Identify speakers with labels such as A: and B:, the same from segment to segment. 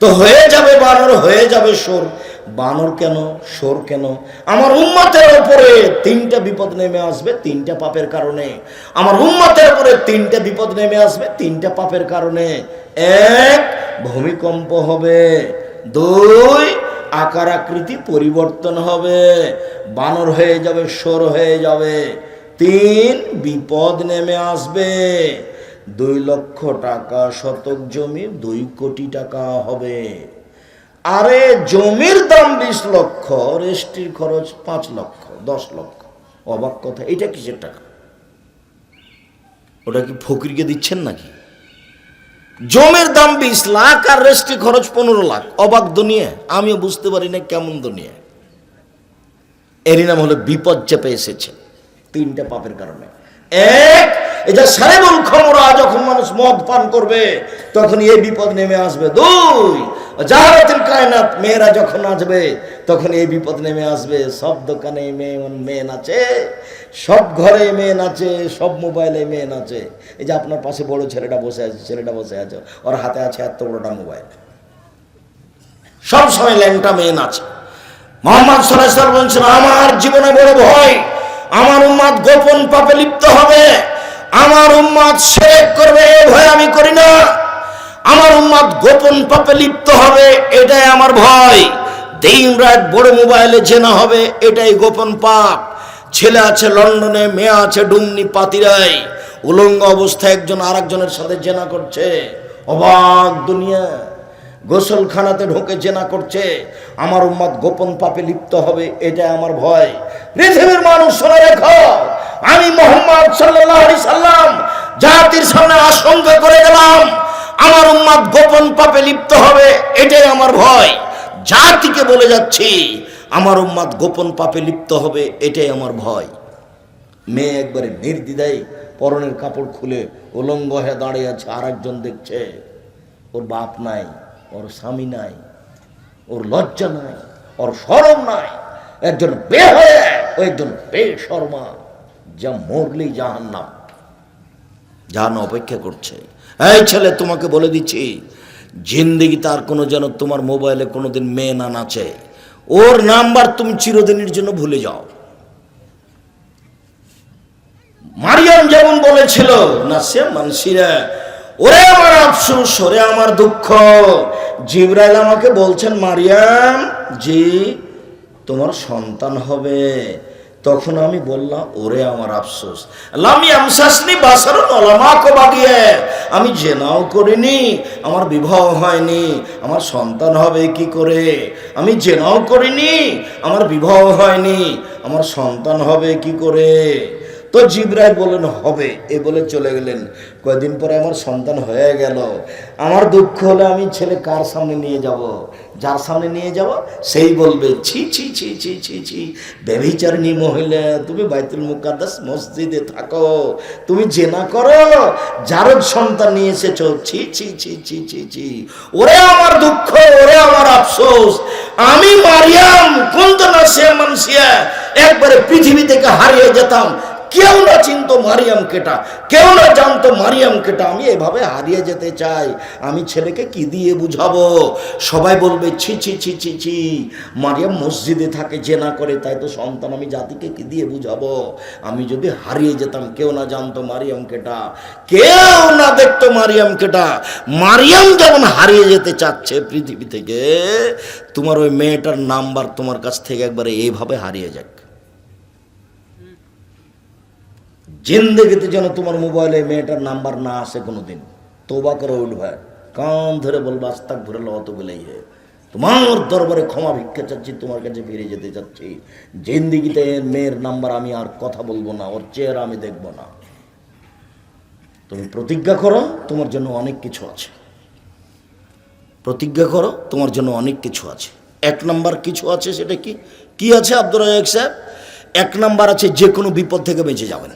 A: তো হয়ে যাবে বানর, হয়ে যাবে সোর বানর কেন সোর কেন? আমার উম্মাতের উপরে তিনটা বিপদ নেমে আসবে, তিনটা পাপের কারণে। আমার উম্মাতের উপরে তিনটা বিপদ নেমে আসবে, তিনটা পাপের কারণে। এক, ভূমিকম্প হবে। দুই, আকার আকৃতি পরিবর্তন হবে। বানর হয়ে যাবে সোর হয়ে যাবে। তিন, বিপদ নেমে আসবে। দুই লক্ষ টাকা শতক জমি, দুই কোটি টাকা হবে। আরে জমির দাম বিশ লক্ষ রেস্টির খরচ পাঁচ লক্ষ, দশ লক্ষ। অবাক কথা, এটা কিসের টাকা? ওটা কি ফকিরকে দিচ্ছেন নাকি? জমির দাম বিশ লাখ আর রেস্টি খরচ পনেরো লাখ। অবাক দুনিয়া, আমিও বুঝতে পারি না কেমন দুনিয়া। এরই নাম হলো বিপদ চেপে এসেছে। তিনটা পাপের কারণে। এক এটা সারেবুল খমরা যখন মানুষ মদ পান করবে, তখন এই বিপদ নেমে আসবে। দুই, জাহারাতিল কায়নাত, মেয়েরা যখন আসবে তখন এই বিপদ নেমে আসবে। সব দোকানে মেয়ে মেয়ে নাচে, সব ঘরে মেয়ে নাচে, সব মোবাইলে মেয়ে নাচে। এই যে আপনার পাশে বড় ছেলেটা বসে আছে, ছেলেটা বসে আছে, ওর হাতে আছে এত বড়টা মোবাইল। সব সময় ল্যাংটা মেয়ে নাচে। মোহাম্মদ সাল্লাহ বলছেন, আমার জীবনে বড় ভয়, আমার উম্মাদ গোপন পাপে লিপ্ত হবে। আমার উম্মাদ শেখ করবে, এ ভয় আমি করি না। আমার উম্মাদ গোপন পাপে লিপ্ত হবে, এটাই আমার ভয়। দিন রাত বড় মোবাইলে জেনা হবে, এটাই গোপন পাপ। ছেলে আছে লন্ডনে, মেয়ে আছে ডুমনি পাতিরাই উলঙ্গ অবস্থায় একজন আরেকজনের সাথে জেনা করছে। অবাক দুনিয়া। গোসলখানাতে ঢোকে জেনা করছে। আমার উম্মাদ গোপন পাপে লিপ্ত হবে এটা আমার ভয়। পৃথিবীর মানুষ, শুনে রেখো। আমি মোহাম্মদ আলাইহি সাল্লাম জাতির সামনে আশঙ্কা করে গেলাম, আমার উম্মাদ গোপন পাপে লিপ্ত হবে, এটাই আমার ভয়। জাতিকে বলে যাচ্ছি, আমার উম্মাদ গোপন পাপে লিপ্ত হবে, এটাই আমার ভয়। মেয়ে একবারে নির্দ্বিধায় পরনের কাপড় খুলে উলঙ্গ হয়ে দাঁড়িয়ে আছে আর একজন দেখছে, ওর বাপ নাই, ওর স্বামী নাই, ওর লজ্জা নাই, ওর সরম নাই, একজন বে হয়ে একজন বেশর্মা। যা মরলেই জাহান নাম জাহান অপেক্ষা করছে। এই ছেলে, তোমাকে বলে দিচ্ছি, জিন্দিগি তার কোনো যেন তোমার মোবাইলে কোনোদিন মেয়ে না নাচে। ওর নাম্বার তুমি চিরদিনের জন্য ভুলে যাও। মারিয়াম যেমন বলেছিল না সে মানসিরা, ওরে আমার আফসোস, ওরে আমার দুঃখ। জিব্রাইল আমাকে বলছেন, মারিয়াম, জি, তোমার সন্তান হবে। তখন আমি বললাম, ওরে আমার আফসোস। লামি আমসাসনি বাগিয়ে। আমি জেনাও করিনি, আমার বিবাহ হয়নি, আমার সন্তান হবে কি করে? আমি জেনাও করিনি, আমার বিবাহ হয়নি, আমার সন্তান হবে কি করে? তো জিব্রাই বলেন হবে। এ বলে চলে গেলেন। কয়দিন পরে আমার সন্তান হয়ে গেল। আমার দুঃখ হলে আমি ছেলে কার সামনে নিয়ে যাব? যার সামনে নিয়ে যাব, সেই বলবে, ছি ছি ছি ছি ছি ছি, ব্যভিচারিণী মহিলা, তুমি বাইতুল মুকাদ্দাস মসজিদে থাকো, তুমি জেনা করো, যার সন্তান নিয়ে এসেছ, ছি ছি ছি ছি ছি ছি, ওরে আমার দুঃখ, ওরে আমার আফসোস, আমি মারিয়াম কোন তো না সে মানসিয়া একবারে পৃথিবী থেকে হারিয়ে যেতাম কেউ না চিনতো মারিয়াম কেটা, কেউ না জানতো মারিয়াম কেটা। আমি এভাবে হারিয়ে যেতে চাই। আমি ছেলেকে কি দিয়ে বুঝাবো? সবাই বলবে, ছি ছি ছি ছি ছি। মারিয়াম মসজিদে থাকে যে না করে। তাই তো সন্তান, আমি জাতিকে কি দিয়ে বুঝাবো? আমি যদি হারিয়ে যেতাম, কেউ না জানতো মারিয়াম কেটা। কেউ না দেখতো মারিয়াম কেটা। মারিয়াম যেমন হারিয়ে যেতে চাচ্ছে পৃথিবী থেকে, তোমার ওই মেয়েটার নাম্বার তোমার কাছ থেকে একবারে এইভাবে হারিয়ে যাক। জিন্দগিতে যেন তোমার মোবাইলে মেয়েটার নাম্বার না আসে কোনোদিন। তোবা করে উঠবে কান ধরে বলব আস্তাক ধরে অত বলেই হে তোমার দরবারে ক্ষমা ভিক্ষা চাচ্ছি, তোমার কাছে ফিরে যেতে চাচ্ছি। জিন্দিগিতে মেয়ের নাম্বার আমি আর কথা বলব না, ওর চেহারা আমি দেখব না। তুমি প্রতিজ্ঞা করো, তোমার জন্য অনেক কিছু আছে। প্রতিজ্ঞা করো, তোমার জন্য অনেক কিছু আছে। এক নাম্বার কিছু আছে সেটা কি? কি আছে আব্দুর রাজাক সাহেব? এক নাম্বার আছে যে কোনো বিপদ থেকে বেঁচে যাবেন।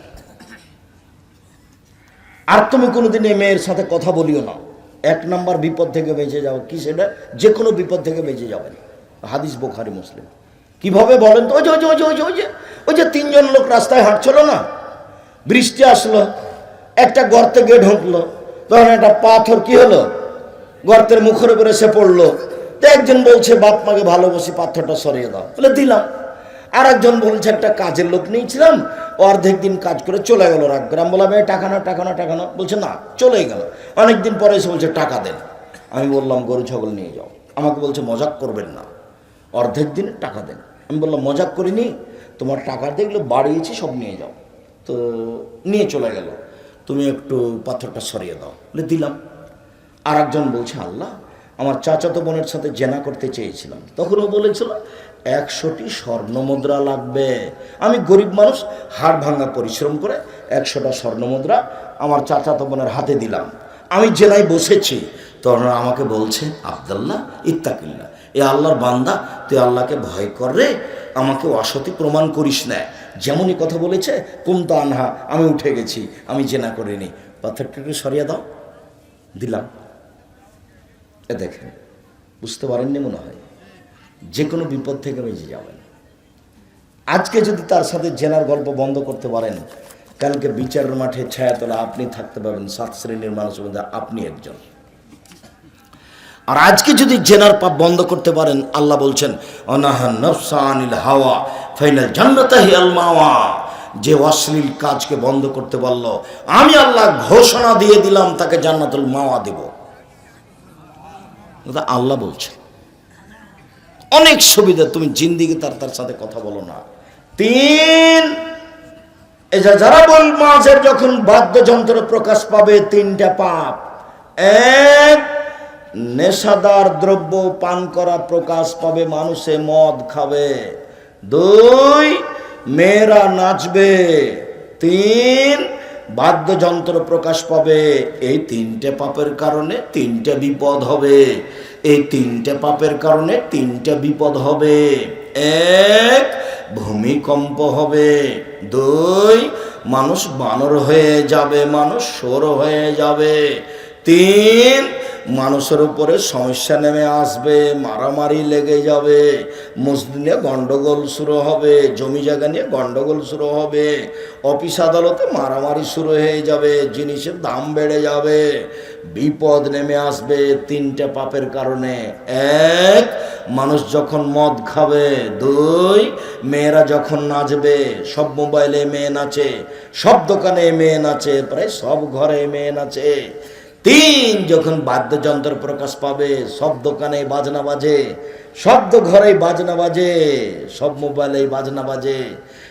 A: আর তুমি কোনোদিন এই মেয়ের সাথে কথা বলিও না। এক নাম্বার বিপদ থেকে বেঁচে যাও। কি সেটা? যে কোনো বিপদ থেকে বেঁচে যাবেন। হাদিস বোখারি, মুসলিম। কীভাবে বলেন তো? ওই যে ওই যে ওই যে ওই যে ওই যে ওই যে তিনজন লোক রাস্তায় হাঁটছিল না? বৃষ্টি আসলো, একটা গর্তে গিয়ে ঢুকলো। তখন একটা পাথর কি হলো? গর্তের মুখের উপরে সে পড়ল। তো একজন বলছে, বাপ মাকে ভালোবাসি, পাথরটা সরিয়ে দাও। বলে, দিলাম। আর একজন বলছে একটা কাজের লোক নিয়েছিলাম অর্ধেক দিন কাজ করে চলে গেল রাগ গ্রাম বললাম "এ, টাকা না টাকা না টাকা না বলছে না চলে গেল। অনেকদিন পরে এসে বলছে টাকা দেন আমি বললাম গরু ছাগল নিয়ে যাও। আমাকে বলছে মজাক করবেন না অর্ধেক দিনে টাকা দেন। আমি বললাম মজাক করিনি তোমার টাকা দেখলে বাড়িয়েছি সব নিয়ে যাও। তো নিয়ে চলে গেল। তুমি একটু পাথরটা সরিয়ে দাও। বলে দিলাম। আর একজন বলছে আল্লাহ আমার চাচাতো বোনের সাথে জেনা করতে চেয়েছিলাম। তখন ও বলেছিল একশোটি স্বর্ণ মুদ্রা লাগবে। আমি গরিব মানুষ, হাড় ভাঙা পরিশ্রম করে একশোটা স্বর্ণ মুদ্রা আমার চাচাতো বোনের হাতে দিলাম। আমি জেলায় বসেছি। তখন আমাকে বলছে, আবদাল্লাহ ইত্তাকিল্লা এ আল্লাহর বান্দা, তুই আল্লাহকে ভয় কর রে। আমাকে অসতি প্রমাণ করিস না। যেমনই কথা বলেছে, কুমতা আনহা, আমি উঠে গেছি, আমি জেনা করিনি পাথরটা একটু সরিয়ে দাও। দিলাম। এ দেখেন, বুঝতে পারেননি মনে হয়। যে কোনো বিপদ থেকে বেঁচে যাবেন। আজকে যদি তার সাথে জেনার গল্প বন্ধ করতে পারেন, কালকে বিচারের মাঠে ছায়াতলা আপনি থাকতে পারবেন, সাত শ্রেণির মানুষের মধ্যে আপনি একজন। আর আজকে যদি জেনার পাপ বন্ধ করতে পারেন, আল্লাহ বলছেন অনাহান হাওয়া, ফাইনাল জান্নাতাহি আল মাওয়া। যে অশ্লীল কাজকে বন্ধ করতে পারল, আমি আল্লাহ ঘোষণা দিয়ে দিলাম, তাকে জান্নাতুল মাওয়া দেব। আল্লাহ বলছেন। অনেক সুবিধা, তুমি জিন্দিগি তার তার সাথে কথা বলো না। তিন যারা বল মাঝের যখন বাদ্যযন্ত্র প্রকাশ পাবে, তিনটা পাপ। এক, নেশাদার দ্রব্য পান করা প্রকাশ পাবে, মানুষে মদ খাবে। দুই, মেয়েরা নাচবে। তিন, বাদ্যযন্ত্র প্রকাশ পাবে। এই তিনটে পাপের কারণে তিনটে বিপদ হবে। এই তিনটে পাপের কারণে তিনটে বিপদ হবে। এক, ভূমিকম্প হবে। দুই, মানুষ বানর হয়ে যাবে, মানুষ সর হয়ে যাবে। তিন, মানুষের উপরে সমস্যা নেমে আসবে, মারামারি লেগে যাবে। মসজিদে গন্ডগোল শুরু হবে, জমি জায়গা নিয়ে গন্ডগোল শুরু হবে। অফিস আদালতে মারামারি শুরু হয়ে যাবে, জিনিসের দাম বেড়ে যাবে। বিপদ নেমে আসবে তিনটে পাপের কারণে। এক, মানুষ যখন মদ খাবে। দুই, মেয়েরা যখন নাচবে, সব মোবাইলে মেয়ে নাচে, সব দোকানে মেয়ে নাচে, প্রায় সব ঘরে মেয়ে নাচে। তিন, যখন বাদ্যযন্ত্র প্রকাশ পাবে, সব দোকানে বাজনা বাজে শব্দ ঘরে বাজনা বাজে, সব মোবাইলে বাজনা বাজে।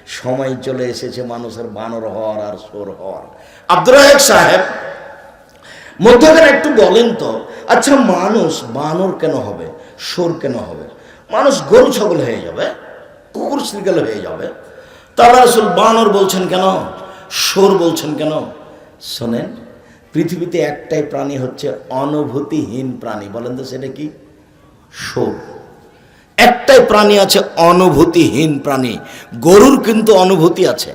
A: সময় চলে এসেছে মানুষের বানর হওয়ার আর সোর আব্দুর রাহেক সাহেব মধ্যখানে একটু বলেন তো আচ্ছা মানুষ বানর কেন হবে? সোর কেন হবে? মানুষ গরু ছাগল হয়ে যাবে, কুকুর শ্রীকাল হয়ে যাবে। তারা আসল বানর বলছেন কেন? সোর বলছেন কেন? শোনেন, পৃথিবীতে একটাই প্রাণী হচ্ছে অনুভূতিহীন প্রাণী। বলেন তো সেটা কি? সোর একটাই প্রাণী আছে অনুভূতিহীন প্রাণী। গরুর কিন্তু অনুভূতি আছে।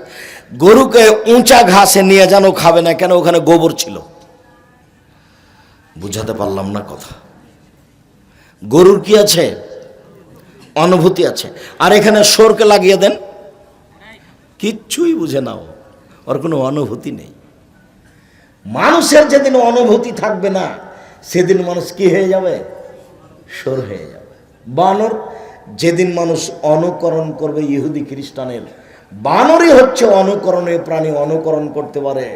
A: গরুকে উঁচা ঘাসে নিয়ে যেন খাবে না, কেন? ওখানে গোবর ছিল। বুঝাতে পারলাম না কথা। গরুর কি আছে? অনুভূতি আছে। আর এখানে সোরকে লাগিয়ে দেন। কিচ্ছুই বুঝে নাও, ওর কোনো অনুভূতি নেই। মানুষের যেদিন অনুভূতি থাকবে না, সেদিন মানুষ কি হয়ে যাবে? সোর হয়ে যাবে। বানর, যেদিন মানুষ অনুকরণ করবে ইহুদি খ্রিস্টানের, বানরই হচ্ছে অনুকরণীয় প্রাণী, অনুকরণ করতে পারে।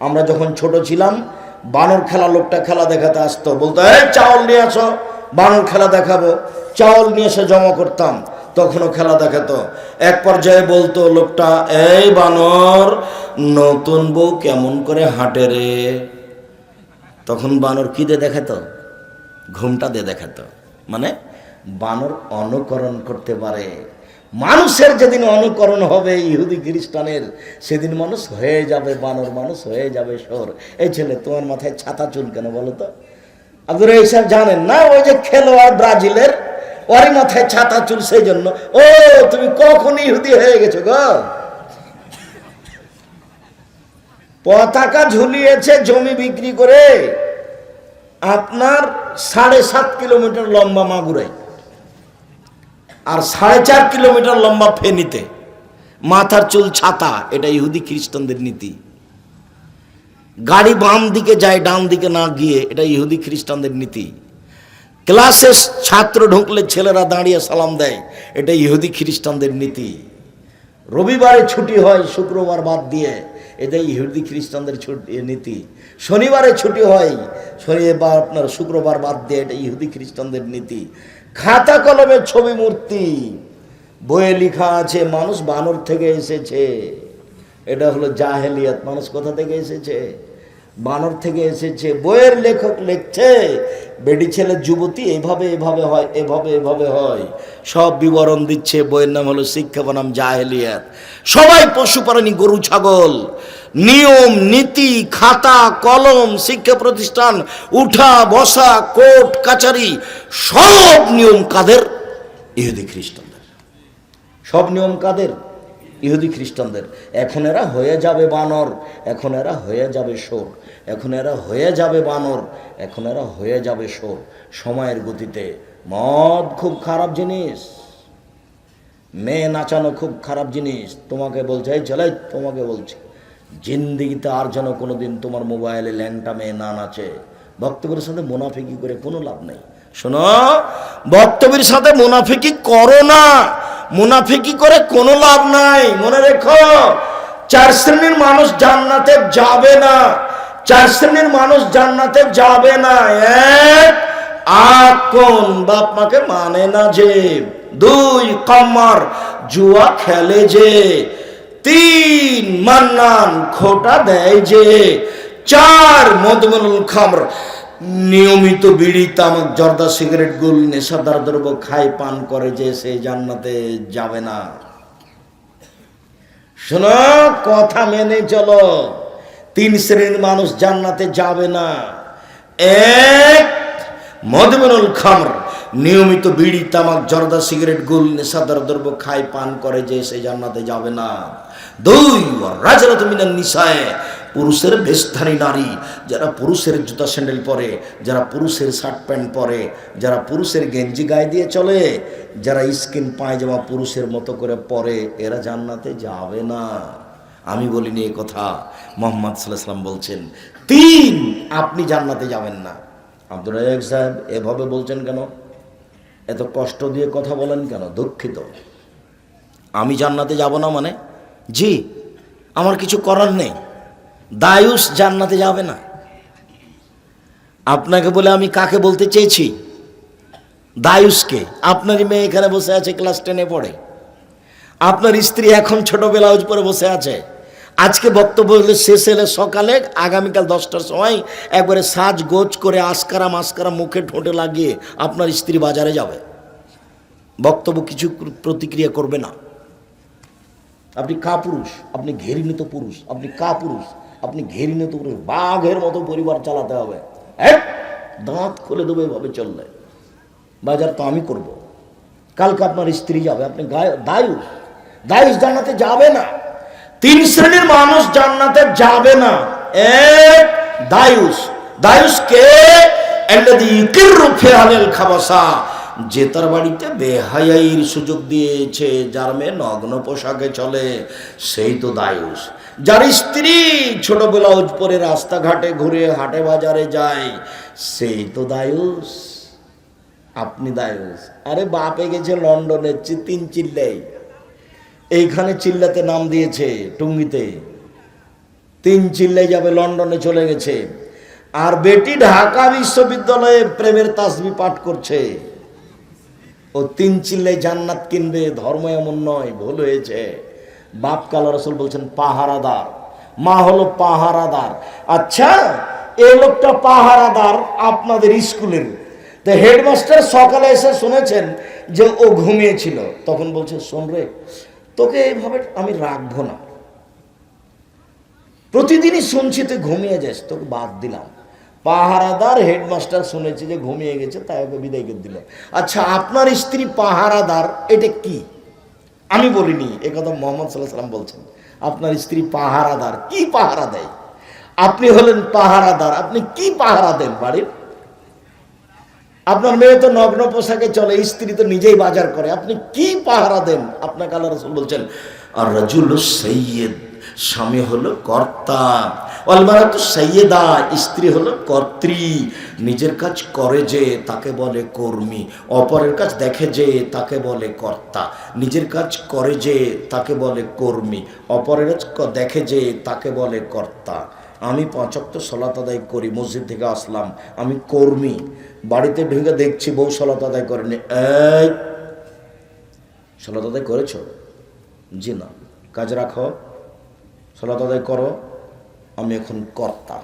A: আমরা যখন ছোট ছিলাম বানর খেলা, লোকটা খেলা দেখাতে আসতো। বলতো, এই চাউল নিয়ে আসো, বানর খেলা দেখাবো। চাউল নিয়ে এসে জমা করতাম, তখনও খেলা দেখাতো। এক পর্যায়ে বলতো, লোকটা, এই বানর, নতুন বউ কেমন করে হাঁটে রে? তখন বানর কি দিয়ে দেখাতো? ঘুমটা দিয়ে দেখাতো। মানে বানর অনুকরণ করতে পারে। মানুষের যেদিন অনুকরণ হবে, ইহুদি খ্রিস্টানের সেদিন মানুষ হয়ে যাবে, বানর মানুষ হয়ে যাবে সর এই ছেলে তোমার মাথায় ছাতা চুল কেন বলো তো? আপনারা এইসব জানেন না, ওই যে খেলোয়াড় ব্রাজিলের, ওরই মাথায় ছাতা চুল, সেই জন্য। ও, তুমি কখন ইহুদি হয়ে গেছো গো? পতাকা ঝুলিয়েছে, জমি বিক্রি করে। আপনার সাড়ে সাত কিলোমিটার লম্বা মাগুরাই। আর সাড়ে চার কিলোমিটার লম্বা ফেনিতে। মাথার চুল ছাতা, এটা ইহুদি খ্রিস্টানদের নীতি। গাড়ি বাম দিকে যায়, ডান দিকে না গিয়ে, এটা ইহুদি খ্রিস্টানদের নীতি। ক্লাসে ছাত্র ঢুকলে ছেলেরা দাঁড়িয়ে সালাম দেয়, এটা ইহুদি খ্রিস্টানদের নীতি। রবিবারে ছুটি হয়, শুক্রবার বাদ দিয়ে, এটা ইহুদি খ্রিস্টানদের ছুটি নীতি। শনিবারে ছুটি হয়, শনিবার, আপনার শুক্রবার বাদ দিয়ে, এটা ইহুদি খ্রিস্টানদের নীতি। খাতা কলমের ছবি মূর্তি। বইয়ে লেখা আছে, মানুষ বানর থেকে এসেছে। এটা হলো জাহেলিয়াত, মানুষ কোথা থেকে এসেছে? বানর থেকে এসেছে। বইয়ের লেখক লিখছে বেডি ছেলে, যুবতী, এভাবে এভাবে হয়, এভাবে এভাবে হয়। সব বিবরণ দিচ্ছে, বইয়ের নাম হলো শিক্ষা বনাম জাহেলিয়াত। সবাই পশু প্রাণী গরু, ছাগল। নিয়ম, নীতি, খাতা, কলম, শিক্ষা প্রতিষ্ঠান, উঠা, বসা, কোর্ট, কাচারি, সব নিয়ম কাদের? ইহুদি খ্রিস্টানদের। সব নিয়ম কাদের? ইহুদি খ্রিস্টানদের। এখন এরা হয়ে যাবে বানর, এখন এরা হয়ে যাবে সোর এখন এরা হয়ে যাবে বানর, এখন এরা হয়ে যাবে সোর সময়ের গতিতে মদ খুব খারাপ জিনিস, মেয়ে নাচানো খুব খারাপ জিনিস, তোমাকে বলছে, এই, চলে তোমাকে বলছি। জিন্দিগিতে আর যেন কোনোদিন তোমার মোবাইলে ল্যাংটা মেয়ে না নাচে। বক্তব্যের সাথে মুনাফিকি করে কোনো লাভ নেই। শোনো, বক্তব্যের সাথে মুনাফিকি করো না। মুনাফিকি করে কোনো লাভ নাই। মনে রেখো, চার শ্রেণির মানুষ জান্নাতে যাবে না। চার শ্রেণির মানুষ জান্নাতে যাবে না। এক আকন বাপ মাকে মানে না যে? দুই, কমার, জুয়া খেলে যে? তিন মান্নান খোটা দেয় যে, চার মদমনুল খামর, নিয়মিত বিড়ি, তামাক, জর্দা, সিগারেট, গুল, নেশাদার দ্রব্য খায়, পান করে যে সে জান্নাতে যাবে না। শোনো, কথা মেনে চলো, তিন শ্রেণির মানুষ জান্নাতে যাবে না। এক, মদমনুল খামর, নিয়মিত বিড়ি, তামাক, জর্দা, সিগারেট, গুল, নেশাদার দ্রব্য খায়, পান করে যে সে জান্নাতে যাবে না। দুই রাজরাত মিনান নিশায় পুরুষের বেশধারী নারী, যারা পুরুষের জুতা স্যান্ডেল পরে, যারা পুরুষের শার্ট প্যান্ট পরে, যারা পুরুষের গেঞ্জি গায়ে দিয়ে চলে, যারা স্কিন পায়জামা পুরুষের মতো করে পরে, এরা জান্নাতে যাবে না। আমি বলিনি এই কথা। মোহাম্মদ সাল্লাম বলছেন, তিন, আপনি জান্নাতে যাবেন না। আব্দুল রাজাক সাহেব এভাবে বলছেন কেন? এত কষ্ট দিয়ে কথা বলেন কেন? দুঃখিত। আমি জান্নাতে যাব না মানে? জি, আমার কিছু করার নেই। দায়ুস জান্নাতে যাবে না। আপনাকে বলে আমি কাকে বলতে চেয়েছি? দায়ুসকে। আপনারই মেয়ে এখানে বসে আছে, ক্লাস টেনে পড়ে। আপনার স্ত্রী এখন ছোট ব্লাউজ পরে বসে আছে। আজকে বক্তব্য হলে শেষ হলে সকালে, আগামীকাল দশটার সময় একবারে সাজ গোজ করে আসকারা মাস্কারা মুখে ঠোঁটে লাগিয়ে আপনার স্ত্রী বাজারে যাবে। বক্তব্য কিছু প্রতিক্রিয়া করবে না। আপনি কা পুরুষ আপনি ঘেরিনিত পুরুষ, আপনি কা পুরুষ আপনি ঘেরিনিত পুরুষ, বাঘের মতো পরিবার চালাতে হবে। এক দাঁত খুলে দেবো এভাবে চললে। বাজার তো আমি করব। কালকে আপনার স্ত্রী যাবে, আপনি দায়ুষ। দায়ুষ জান্নাতে যাবে না। তিন শ্রেণির মানুষ জান্নাতে যাবে না। এক, দায়ুষ। দায়ুষ কে? খাবাসা। যে তার বাড়িতে বেহাইয়ের সুযোগ দিয়েছে, যার মেয়ে নগ্ন পোশাকে চলে, সেই তো দায়ুষ। যার স্ত্রী ছোট ব্লাউজ পরে রাস্তাঘাটে ঘুরে হাটে বাজারে যায়, সেই তো দায়ুষ। আপনি দায়ুষ। আরে বাপে গেছে লন্ডনের তিন চিল্লাই। এইখানে চিল্লাতে নাম দিয়েছে টুঙ্গিতে। তিন চিল্লাই যাবে লন্ডনে চলে গেছে। আর বেটি ঢাকা বিশ্ববিদ্যালয়ে প্রেমের তাসবি পাঠ করছে। ও তিন চিল্লাই জান্নাত কিনবে, ধর্ম এমন নয়, ভুল হয়েছে। বাপ কালা রসুল বলছেন, পাহারাদার। মা হলো পাহারাদার। আচ্ছা এই লোকটা পাহারাদার আপনাদের স্কুলের। তো হেডমাস্টার সকালে এসে শুনেছেন যে ও ঘুমিয়েছিল। তখন বলছে, শোন রে, তোকে এইভাবে আমি রাখব না। প্রতিদিনই শুনছি তুই ঘুমিয়ে যাস, তোকে বাদ দিলাম। পাহারাদার হেডমাস্টার শুনেছি যে ঘুমিয়ে গেছে, তাই ওকে বিদায় করে দিল আচ্ছা আপনার স্ত্রী পাহারাদার, এটা কি? আমি বলিনি, এ কথা মোহাম্মদ সাল্লাহ সাল্লাম বলছেন। আপনার স্ত্রী পাহারাদার, কি পাহারা দেয়? আপনি হলেন পাহারাদার, আপনি কি পাহারা দেন বাড়ির? আপনার মেয়ে তো নগ্ন পোশাকে চলে, স্ত্রী তো নিজেই বাজার করে, আপনি কি পাহারা দেন? আপনাকে আল্লাহ রসুল বলছেন, আর রাজুল সৈয়দ স্বামী হলো কর্তা। অলমারাত সৈয়দা স্ত্রী হলো কর্ত্রী। নিজের কাজ করে যে, তাকে বলে কর্মী। অপরের কাজ দেখে যে, তাকে বলে কর্তা। নিজের কাজ করে যে, তাকে বলে কর্মী। অপরের কাজ দেখে যে, তাকে বলে কর্তা। আমি পাঁচক্ত সলাত আদায় করি, মসজিদ থেকে আসলাম। আমি কর্মী। বাড়িতে ঢুকে দেখছি বউ সলাত আদায় করেনি। সলাত আদায় করেছ? জি না। কাজ রাখো। সলাত আদায় করো। আমি এখন কর্তা।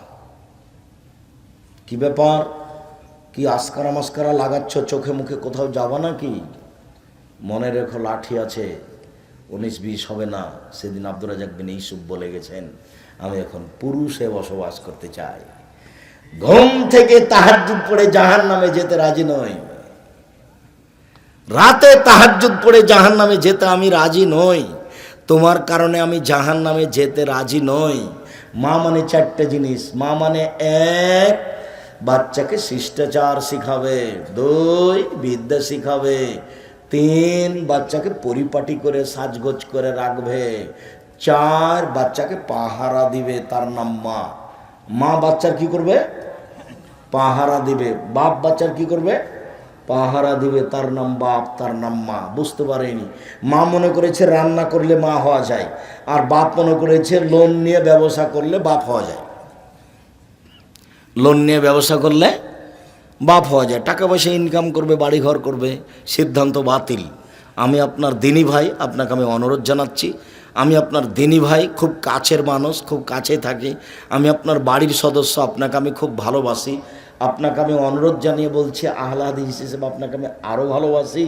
A: কি ব্যাপার? কি আসকারা মাস্কারা লাগাচ্ছ? চোখে মুখে কোথাও যাবা নাকি? মনে রেখো লাঠি আছে। উনিশ বিশ হবে না। সেদিন আব্দুল রাজাক বিন ইসুফ বলে গেছেন, আমি এখন পুরুষে বসবাস করতে চাই। ঘুম থেকে তাহাজ্জুদ পড়ে জাহান নামে যেতে রাজি নই। রাতে তাহাজ্জুদ পড়ে জাহান নামে যেতে আমি রাজি নই। তোমার কারণে আমি জাহান নামে যেতে রাজি নই। মা মানে চারটে জিনিস। মা মানে এক, বাচ্চাকে শিষ্টাচার শিখাবে। দুই, বিদ্যা শিখাবে। তিন, বাচ্চাকে পরিপাটি করে, সাজগোজ করে রাখবে। চার, বাচ্চাকে পাহারা দিবে, তার নাম মা। মা বাচ্চার কি করবে? পাহারা দিবে। বাপ বাচ্চার কি করবে? পাহারা দিবে, তার নাম বাপ, তার নাম মা, বুঝতে পারেনি। মা মনে করেছে রান্না করলে মা হওয়া যায়, আর বাপ মনে করেছে লোন নিয়ে ব্যবসা করলে বাপ হওয়া যায়। লোন নিয়ে ব্যবসা করলে বাপ হওয়া যায়, টাকা পয়সা ইনকাম করবে বাড়ি ঘর করবে, সিদ্ধান্ত বাতিল। আমি আপনার দিনী ভাই, আপনাকে আমি অনুরোধ জানাচ্ছি, আমি আপনার দিনী ভাই খুব কাছের মানুষ, খুব কাছে থাকি, আমি আপনার বাড়ির সদস্য, আপনাকে আমি খুব ভালোবাসি। আপনাকে আমি অনুরোধ জানিয়ে বলছি, আহ্লাদি হিসেবে আপনাকে আমি আরও ভালোবাসি।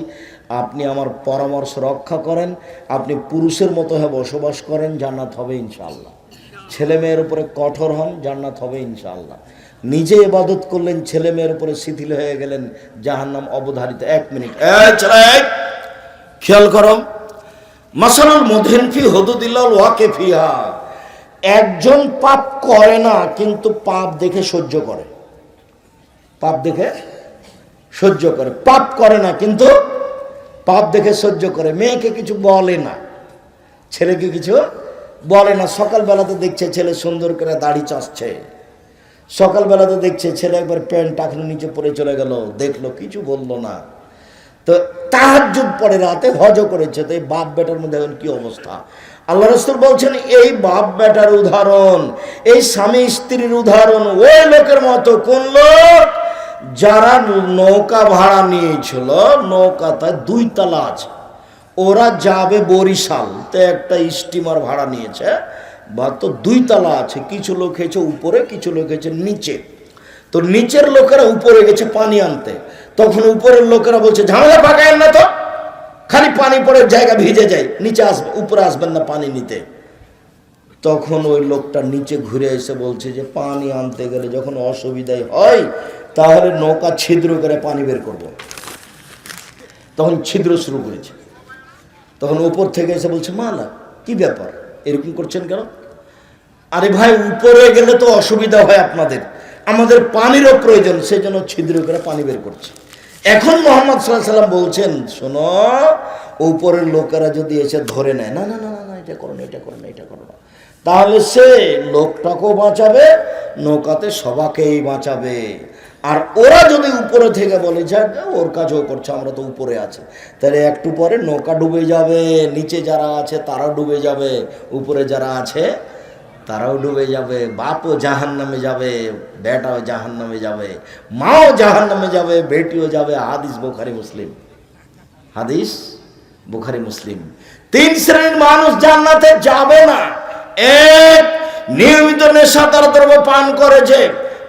A: আপনি আমার পরামর্শ রক্ষা করেন, আপনি পুরুষের মতো হয়ে বসবাস করেন, জান্নাত হবে ইনশাল্লাহ ছেলে মেয়ের উপরে কঠোর হন, জান্নাত হবে ইনশাল্লাহ নিজে ইবাদত করলেন, ছেলে মেয়ের উপরে শিথিল হয়ে গেলেন, জাহান্নাম অবধারিত। এক মিনিট। খেয়াল করো। মাসালুল মধেন ফি হদুদিল্লাল ওয়াকে ফিহা। একজন পাপ করে না, কিন্তু পাপ দেখে সহ্য করে। পাপ দেখে সহ্য করে। পাপ করে না, কিন্তু পাপ দেখে সহ্য করে। মেয়েকে কিছু বলে না। ছেলেকে কিছু বলে না। সকালবেলাতে দেখছে ছেলে সুন্দর করে দাড়ি চাচ্ছে। সকালবেলাতে দেখছে ছেলে একবার প্যান্ট টাকনো নিচে পড়ে চলে গেল। দেখল, কিছু বলল না। তো তাহাজ্জুদ পরে রাতে হজ করেছে। তো এই বাপ বেটার মধ্যে এখন কি অবস্থা? আল্লাহ রসুল বলছেন, এই বাপ বেটার উদাহরণ, এই স্বামী স্ত্রীর উদাহরণ ওই লোকের মতো কোন লোক যারা নৌকা ভাড়া নিয়েছিল নৌকাতে দুই তালা আছে। ওরা যাবে বরিশাল, তো একটা স্টিমার ভাড়া নিয়েছে, বা তো দুই তালা আছে, কিছু লোক হয়েছে উপরে, কিছু লোক হয়েছে নিচে। তো নিচের লোকেরা উপরে গেছে পানি আনতে। তখন উপরের লোকেরা বলছে, ঝামেলা পাকায়েন না তো। খালি পানি পড়ে জায়গা ভিজে যায়, নিচে আসবে উপরে আসবেন না পানি নিতে। তখন ওই লোকটা নিচে ঘুরে এসে বলছে যে, পানি আনতে গেলে যখন অসুবিধাই হয় তাহলে নৌকা ছিদ্র করে পানি বের করব। তখন ছিদ্র শুরু করেছে। তখন উপর থেকে এসে বলছে মালা কি ব্যাপার? এরকম করছেন কেন? আরে ভাই, উপরে গেলে তো অসুবিধা হয় আপনাদের। আমাদের পানিরও প্রয়োজন সেই জন্য ছিদ্র করে পানি বের করছে। এখন মোহাম্মদ সাল্লাহ সাল্লাম বলছেন, শোনো, উপরের লোকেরা যদি এসে ধরে নেয়, না না না না না, এটা করো না, এটা করো না, এটা করো না, তাহলে সে লোকটাকেও বাঁচাবে, নৌকাতে সবাকেই বাঁচাবে। আর ওরা যদি উপরে থেকে বলে, যাক, ওর কাজও করছে, আমরা তো উপরে আছে। তাহলে একটু পরে নৌকা ডুবে যাবে, নিচে যারা আছে তারাও ডুবে যাবে, উপরে যারা আছে তারাও ডুবে যাবে, বাপও জাহান নামে যাবে, বেটাও জাহান নামে যাবে, মাও জাহান নামে যাবে, বেটিও যাবে, হাদিস বোখারি, মুসলিম। হাদিস বুখারি, মুসলিম। তিন শ্রেণির মানুষ জান্নাতে যাবে না। এক, নিয়মিত নেশা তার দ্রব্য পান করেছে।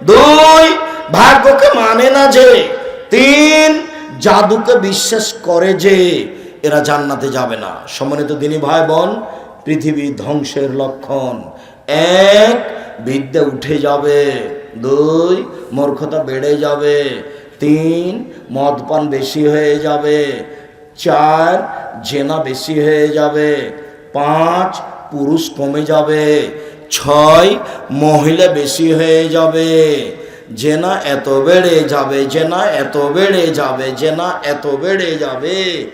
A: দুই ভাগ্যকে মানে না যে, তিন জাদুকে বিশ্বাস করে যে এরা জান্নাতে যাবে না। সম্মানিত দিনী ভাই বোন পৃথিবী ধ্বংসের লক্ষণ। এক, বিদ্যা উঠে যাবে। দুই, মূর্খতা বেড়ে যাবে। তিন মদ পান বেশি হয়ে যাবে। চার, জেনা বেশি হয়ে যাবে। পাঁচ, পুরুষ কমে যাবে। ছয়, মহিলা বেশি হয়ে যাবে। জেনা এত বেড়ে যাবে, জেনা এত বেড়ে যাবে, জেনা এত বেড়ে যাবে।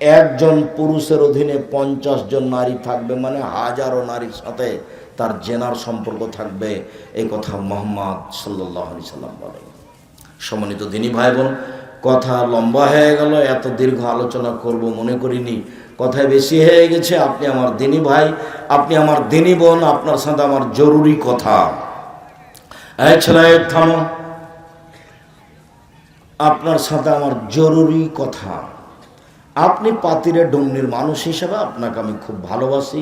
A: একজন পুরুষের অধীনে পঞ্চাশ জন নারী থাকবে মানে হাজারো নারীর সাথে তার জেনার সম্পর্ক থাকবে। এই কথা মোহাম্মদ সাল্লাহ আলি সাল্লাম বলেন। সম্মানিত দিনী ভাই বোন কথা লম্বা হয়ে গেল, এত দীর্ঘ আলোচনা করব, মনে করিনি। কথায় বেশি হয়ে গেছে, আপনি আমার দিনী ভাই, আপনি আমার দিনী বোন, আপনার সাথে আমার জরুরি কথা। এই ছেলে থামো। আপনার সাথে আমার জরুরি কথা। আপনি পাতিরে ডমনির মানুষ হিসেবে আপনাকে আমি খুব ভালোবাসি।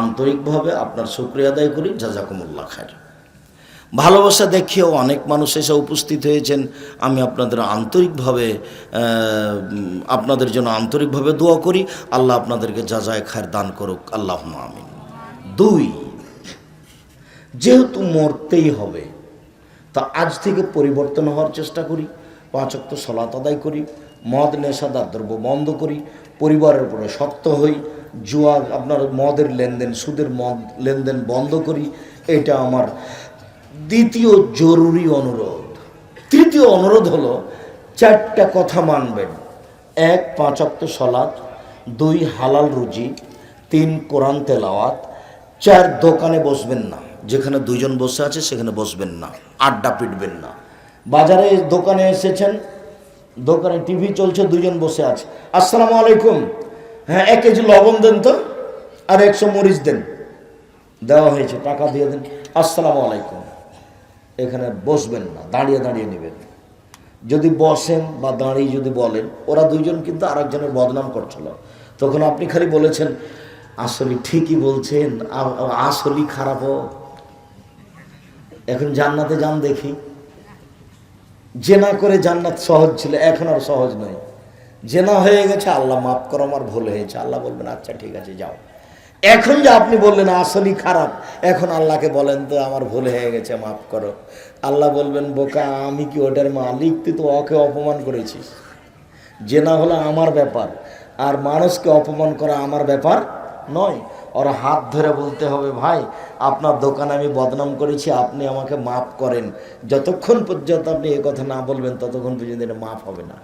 A: আন্তরিকভাবে আপনার শুক্রিয়া আদায় করি। জাজাকুমুল্লাহ খায় ভালোবাসা দেখিয়েও অনেক মানুষ এসে উপস্থিত হয়েছেন। আমি আপনাদের আন্তরিকভাবে আপনাদের জন্য আন্তরিকভাবে দোয়া করি। আল্লাহ আপনাদেরকে যা যায় খায়ের দান করুক। আল্লাহ আমিন। দুই, যেহেতু মরতেই হবে তা আজ থেকে পরিবর্তন হওয়ার চেষ্টা করি। পাঁচক্ত সলাত আদায় করি, মদ নেশাদার দ্রব্য বন্ধ করি, পরিবারের উপরে শক্ত হই, জুয়া, আপনার মদের লেনদেন, সুদের মদ লেনদেন বন্ধ করি, এটা আমার দ্বিতীয় জরুরি অনুরোধ। তৃতীয় অনুরোধ হলো, চারটা কথা মানবেন। এক, পাঁচক্ত সলাৎ দুই, হালাল রুজি। তিন, কোরআন তেলাওয়াত। চার, দোকানে বসবেন না। যেখানে দুইজন বসে আছে, সেখানে বসবেন না, আড্ডা পিটবেন না। বাজারে দোকানে এসেছেন, দোকানে টিভি চলছে দুজন বসে আছে। আসসালামু আলাইকুম। হ্যাঁ এক কেজি লবণ দেন তো, আর একশো মরিচ দেন। দেওয়া হয়েছে, টাকা দিয়ে দেন। আসসালামু আলাইকুম। এখানে বসবেন না, দাঁড়িয়ে দাঁড়িয়ে নেবেন। যদি বসেন বা দাঁড়িয়ে যদি বলেন, ওরা দুইজন কিন্তু আরেকজনের বদনাম করছিল। তখন আপনি খালি বলেছেন, আসলে ঠিকই বলছেন আসলেই খারাপ এখন জান্নাতে যান দেখি। জেনা করে জান্নাত সহজ ছিল, এখন আর সহজ নয়। জেনা হয়ে গেছে, আল্লাহ মাফ করো, আমার ভুল হয়েছে। আল্লাহ বলবেন আচ্ছা ঠিক আছে, যাও। এখন যে আপনি বললেন, আসলেই খারাপ। এখন আল্লাহকে বলেন, তো আমার ভুল হয়ে গেছে, মাফ করো। আল্লাহ বলবেন, বোকা, আমি কি ওটার মালিক? তুই তো ওকে অপমান করেছিস। জেনা হলো আমার ব্যাপার, আর মানুষকে অপমান করা আমার ব্যাপার নয়। ওরা হাত ধরে বলতে হবে ভাই আপনার দোকানে আমি বদনাম করেছি আপনি আমাকে মাফ করেন যতক্ষণ পর্যন্ত আপনি এ কথা না বলবেন ততক্ষণ পর্যন্ত এটা মাফ হবে না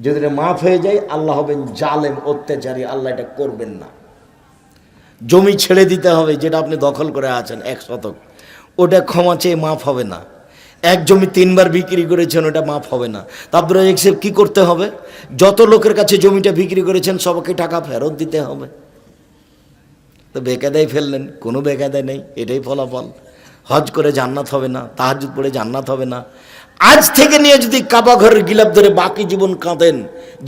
A: যদি এটা মাফ হয়ে যায় আল্লাহ হবেন জালেম অত্যাচারী আল্লাহ এটা করবেন না জমি ছেড়ে দিতে হবে যেটা আপনি দখল করে আছেন এক শতক ওটা ক্ষমা চেয়ে মাফ হবে না এক জমি তিনবার বিক্রি করেছেন ওটা মাফ হবে না তারপরে এক্সেপ কি করতে হবে? যত লোকের কাছে জমিটা বিক্রি করেছেন, সবাইকে টাকা ফেরত দিতে হবে। তো বেকায়দায় ফেললেন, কোনো বেকায়দায় নেই, এটাই ফলাফল। হজ করে জান্নাত হবে না তাহাজুদ পড়ে জান্নাত হবে না। আজ থেকে নিয়ে যদি কাবা ঘরের গিলাপ ধরে বাকি জীবন কাঁদেন,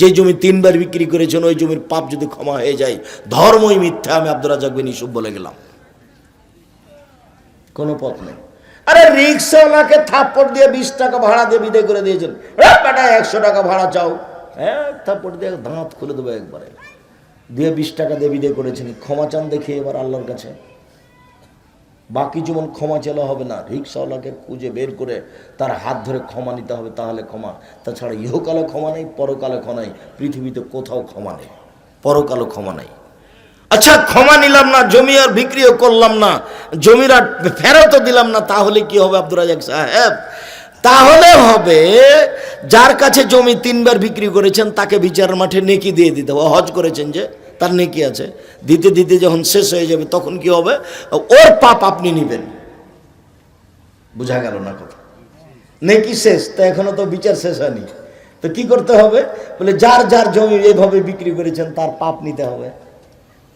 A: যে জমি তিনবার বিক্রি করেছেন, ওই জমির পাপ যদি ক্ষমা হয়ে যায়, ধর্মই মিথ্যা, আমি আব্দুল রাজাক বিন বলে গেলাম। কোনো পথ নেই। আরে রিক্সাওয়ালাকে থাপ্পড় দিয়ে বিশ টাকা ভাড়া দিয়ে বিদায় করে দিয়েছেন। একশো টাকা ভাড়া চাও। হ্যাঁ থাপ্পড় দিয়ে দাঁত খুলে দেবো একবারে। দিয়ে বিশ টাকা দিয়ে বিদায় করেছেন। ক্ষমা চান দেখে এবার আল্লাহর কাছে। বাকি জীবন ক্ষমা চালা হবে না। রিক্সাওয়ালাকে খুঁজে বের করে তার হাত ধরে ক্ষমা নিতে হবে, তাহলে ক্ষমা। তাছাড়া ইহকালে ক্ষমা নেই, পরকালে ক্ষমা নেই। পৃথিবীতে কোথাও ক্ষমা নেই। পরকালে ক্ষমা নেই। আচ্ছা ক্ষমা নিলাম না, জমি আর বিক্রিও করলাম না, জমির আর ফেরতও দিলাম না, তাহলে কি হবে আব্দুল রাজাক সাহেব? তাহলে হবে, যার কাছে জমি তিনবার বিক্রি করেছেন, তাকে বিচারের মাঠে নেকি দিয়ে দিতে হবে। হজ করেছেন যে, তার নেকি আছে। দিতে দিতে যখন শেষ হয়ে যাবে, তখন কি হবে? ওর পাপ আপনি নেবেন। বোঝা গেল না কথা? নেকি শেষ, তা এখনও তো বিচার শেষ হয়নি। তো কি করতে হবে? বলে, যার যার জমি এইভাবে বিক্রি করেছেন, তার পাপ নিতে হবে।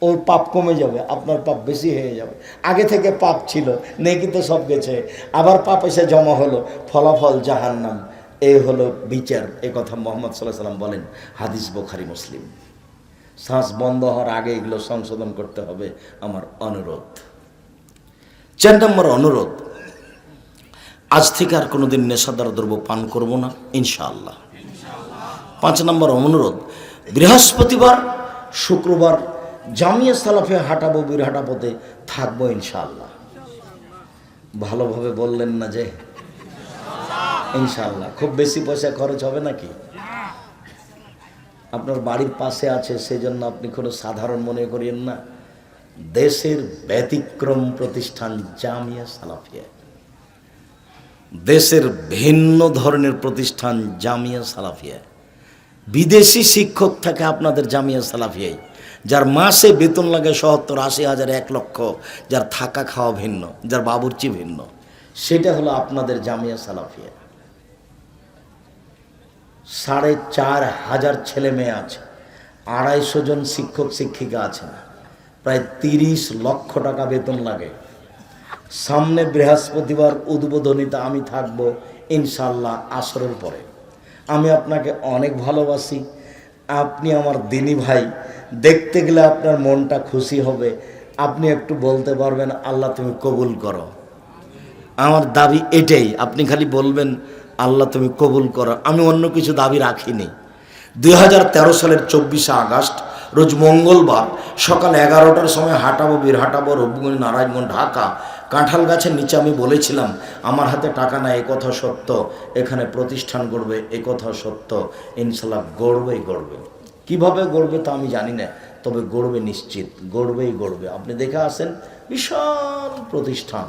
A: ওর পাপ কমে যাবে, আপনার পাপ বেশি হয়ে যাবে। আগে থেকে পাপ ছিল নেকি তো সব গেছে। আবার পাপ এসে জমা হলো, ফলাফল জাহান্নাম। এই হলো বিচার, এ কথা মোহাম্মদ সাল্লাহ সাল্লাম বলেন, হাদিস বোখারি, মুসলিম। শ্বাস বন্ধ হওয়ার আগে এগুলো সংশোধন করতে হবে, আমার অনুরোধ। চার নম্বর অনুরোধ, আজ থেকে আর কোনোদিন নেশাদার দ্রব্য পান করব না, ইনশাআল্লাহ। পাঁচ নম্বর অনুরোধ, বৃহস্পতিবার, শুক্রবার জামিয়া সালাফে হাঁটাবো, বীরহাটা পথে থাকব ইনশাআল্লাহ। ভালোভাবে বললেন না যে? ইনশাআল্লাহ। খুব বেশি পয়সা খরচ হবে নাকি? আপনার বাড়ির পাশে আছে, সেজন্য আপনি কোনো সাধারণ মনে করিয়েন না। দেশের ব্যতিক্রম প্রতিষ্ঠান জামিয়া সালাফিয়া। দেশের ভিন্ন ধরনের প্রতিষ্ঠান জামিয়া সালাফিয়া। বিদেশি শিক্ষক থাকে আপনাদের জামিয়া সালাফিয়ায় যার মাসে বেতন লাগে সত্তর, আশি হাজার, এক লক্ষ, যার থাকা খাওয়া ভিন্ন, যার বাবুর্চি ভিন্ন, সেটা হলো আপনাদের জামিয়া সালাফিয়া। সাড়ে চার হাজার ছেলে মেয়ে আছে, আড়াইশো জন শিক্ষক, শিক্ষিকা আছেন প্রায় তিরিশ লক্ষ টাকা বেতন লাগে। সামনে বৃহস্পতিবার উদ্বোধনীতে আমি থাকব ইনশাল্লাহ আসরের পরে। আমি আপনাকে অনেক ভালোবাসি আপনি আমার দিনী ভাই, দেখতে গেলে আপনার মনটা খুশি হবে। আপনি একটু বলতে পারবেন, আল্লাহ তুমি কবুল করো। আমার দাবি এটাই, আপনি খালি বলবেন, আল্লাহ তুমি কবুল করো। আমি অন্য কিছু দাবি রাখিনি। দু হাজার তেরো সালের চব্বিশে আগস্ট, রোজ মঙ্গলবার সকাল এগারোটার সময় হাঁটাবো, বীরহাটাবো রঘুগঞ্জ নারায়ণগঞ্জ, ঢাকা। কাঁঠাল গাছের নিচে আমি বলেছিলাম, আমার হাতে টাকা নাই একথা সত্য। এখানে প্রতিষ্ঠান গড়বে একথা সত্য। ইনশাল্লাহ গড়বেই গড়বে। কীভাবে গড়বে তা আমি জানি না, তবে গড়বে নিশ্চিত, গড়বেই গড়বে। আপনি দেখে আসেন, বিশাল প্রতিষ্ঠান।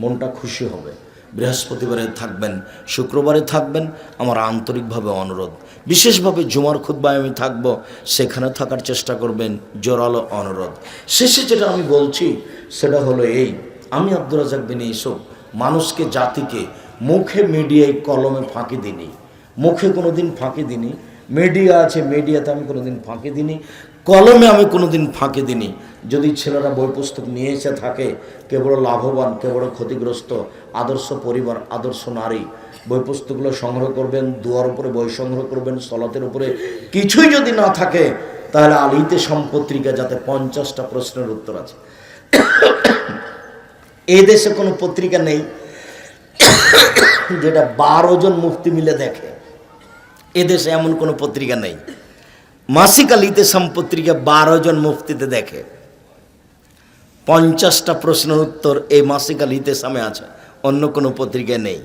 A: মনটা খুশি হবে। বৃহস্পতিবারে থাকবেন, শুক্রবারে থাকবেন, আমার আন্তরিকভাবে অনুরোধ। বিশেষভাবে জুমার খুদ্বায় আমি থাকব, সেখানে থাকার চেষ্টা করবেন, জোরালো অনুরোধ। শেষে যেটা আমি বলছি সেটা হলো এই, আমি আব্দুর রাজাক বিন ইসব মানুষকে, জাতিকে মুখে মিডিয়ায় কলমে ফাঁকি দিনি মুখে কোনো দিন ফাঁকি দিনি মিডিয়া আছে মিডিয়াতে আমি কোনো দিন ফাঁকি দিনি কলমে আমি কোনো দিন ফাঁকি দিনি যদি ছেলেরা বই পুস্তক নিয়ে এসে থাকে, কে বড় লাভবান, কে বড় ক্ষতিগ্রস্ত, আদর্শ পরিবার, আদর্শ নারী, বই পুস্তকগুলো সংগ্রহ করবেন, দুয়ার উপরে বই সংগ্রহ করবেন, সলাতের উপরে কিছুই যদি না থাকে, তাহলে আলিতে সম্পত্রিকা যাতে পঞ্চাশটা প্রশ্নের উত্তর আছে। এই দেশে কোনো পত্রিকা নেই যেটা বারো জন মুফতি মিলে দেখে। এদেশে এমন কোনো পত্রিকা নেই। মাসিক আলিতে পত্রিকা বারো জন মুফতিতে দেখে। পঞ্চাশটা প্রশ্নের উত্তর এই মাসিক আলিতে সামে আছে। অন্য কোনো পত্রিকায় নেই।